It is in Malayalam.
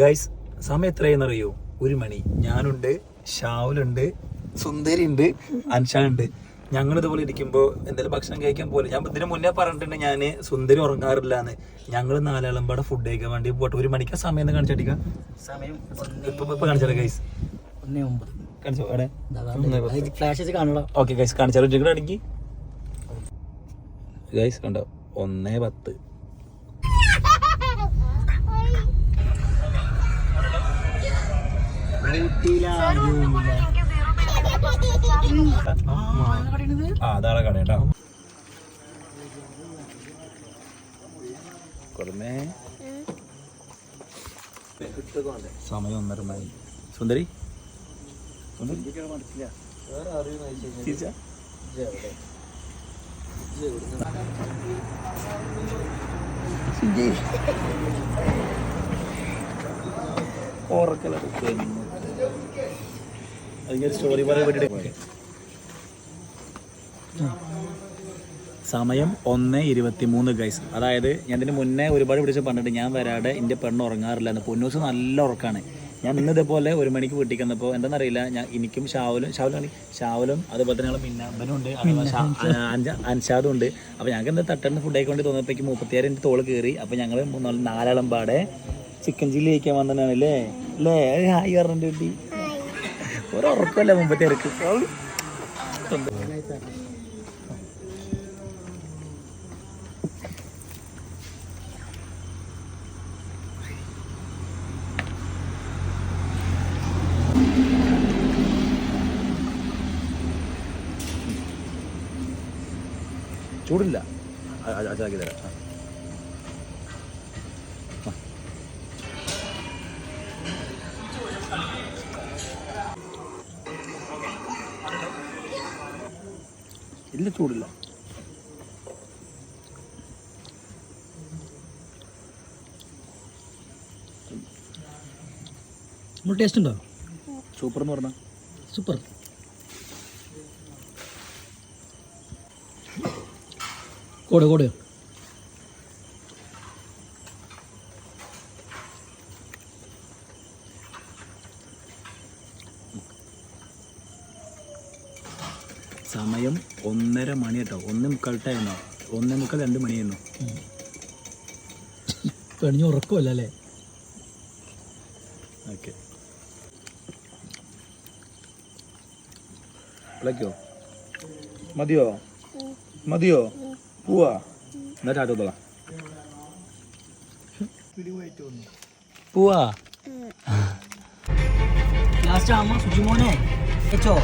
ഗൈസ് സമയം എത്രയെന്ന് അറിയോ? ഒരു മണി. ഞാനുണ്ട് ഷാവുലുണ്ട് സുന്ദരി ഉണ്ട് അൻഷാ ഉണ്ട് ഞങ്ങൾ ഇതുപോലെ ഇരിക്കുമ്പോൾ എന്തെങ്കിലും ഭക്ഷണം കഴിക്കാൻ പോലെ ഞാൻ ഇതിന് മുന്നേ പറഞ്ഞിട്ടുണ്ട് ഞാൻ സുന്ദരി ഉറങ്ങാറില്ല എന്ന് ഞങ്ങൾ നാലാളും പാടെ ഫുഡ് കഴിക്കാൻ വേണ്ടി പോട്ടെ. ഒരു മണിക്കാ സമയം എന്ന് കാണിച്ചടിക്കാം സമയം ഇപ്പൊ ഇപ്പൊ കാണിച്ചാലോ ഗൈസ് ഒന്നേ ഒമ്പത്. കാണിച്ചോ അവിടെ ഫ്ലാഷ് കാണുള്ള. ഓക്കെ ഗൈസ് കാണിച്ചാലോ ഉച്ചക്കടാണെങ്കിൽ ഗൈസ് കണ്ടോ? ഒന്നേ പത്ത്. അതാണ് കട കേട്ടോ. കൊടുമേ സമയം ഒന്നര മണി. സുന്ദരി? സുന്ദരി? അതിന്റെ സ്റ്റോറി പറയാൻ സമയം ഒന്ന് ഇരുപത്തി മൂന്ന് ഗൈസ് അതായത് ഞാൻ ഇതിന് മുന്നേ ഒരുപാട് വിളിച്ച് പറഞ്ഞിട്ട് ഞാൻ വരാതെ എന്റെ പെണ്ണ് ഉറങ്ങാറില്ല എന്ന്. പൊന്നൂസ് നല്ല ഉറക്കാണ്. ഞാൻ ഇന്ന് ഇതേപോലെ ഒരു മണിക്ക് വീട്ടിൽ വന്നപ്പോൾ എന്താണെന്നറിയില്ല ഞാൻ എനിക്കും ഷാവലും ഷാവലും ഷാവലും അതുപോലെ തന്നെ മിന്നാമ്പനും ഉണ്ട് അൻഷാദും ഉണ്ട്. അപ്പോൾ ഞങ്ങൾക്ക് എന്താ തട്ടേണ്ട ഫുഡ് ആയിക്കൊണ്ട് തോന്നിയപ്പോഴേക്ക് മുപ്പത്തിയാറ് എന്റെ തോൾ കയറി അപ്പോൾ ഞങ്ങൾ മൂന്നാൽ നാലാളം പാടെ ചിക്കൻ ചില്ലി കഴിക്കാൻ വന്നതാണ് അല്ലേ ഹായ് പറഞ്ഞിട്ട് കുട്ടി. ഒരു ഉറക്കമല്ല മുമ്പത്തെ ഇറക്ക് ചൂടില്ല. അച്ചാക്കി തരാം ഇല്ല ചൂടില്ല. നമ്മൾ ടേസ്റ്റ് ഉണ്ടോ? സൂപ്പർ എന്ന് പറഞ്ഞാൽ സൂപ്പർ കൂടെ കോട്. സമയം ഒന്നര മണി കേട്ടോ ഒന്ന് മുക്കാൽ ടൈമോ ഒന്നേ മുക്കാൽ രണ്ട് മണിയായിരുന്നു. പെണിഞ്ഞ് ഉറക്കമല്ല അല്ലേ? ഓക്കെ. വിളക്കോ? മതിയോ? മതിയോ? പോവാ. എന്നാ ചാട്ടോ തോളാം പോവാ. ലാസ്റ്റ് അമ്മ സുജിമോനെ. വെച്ചോ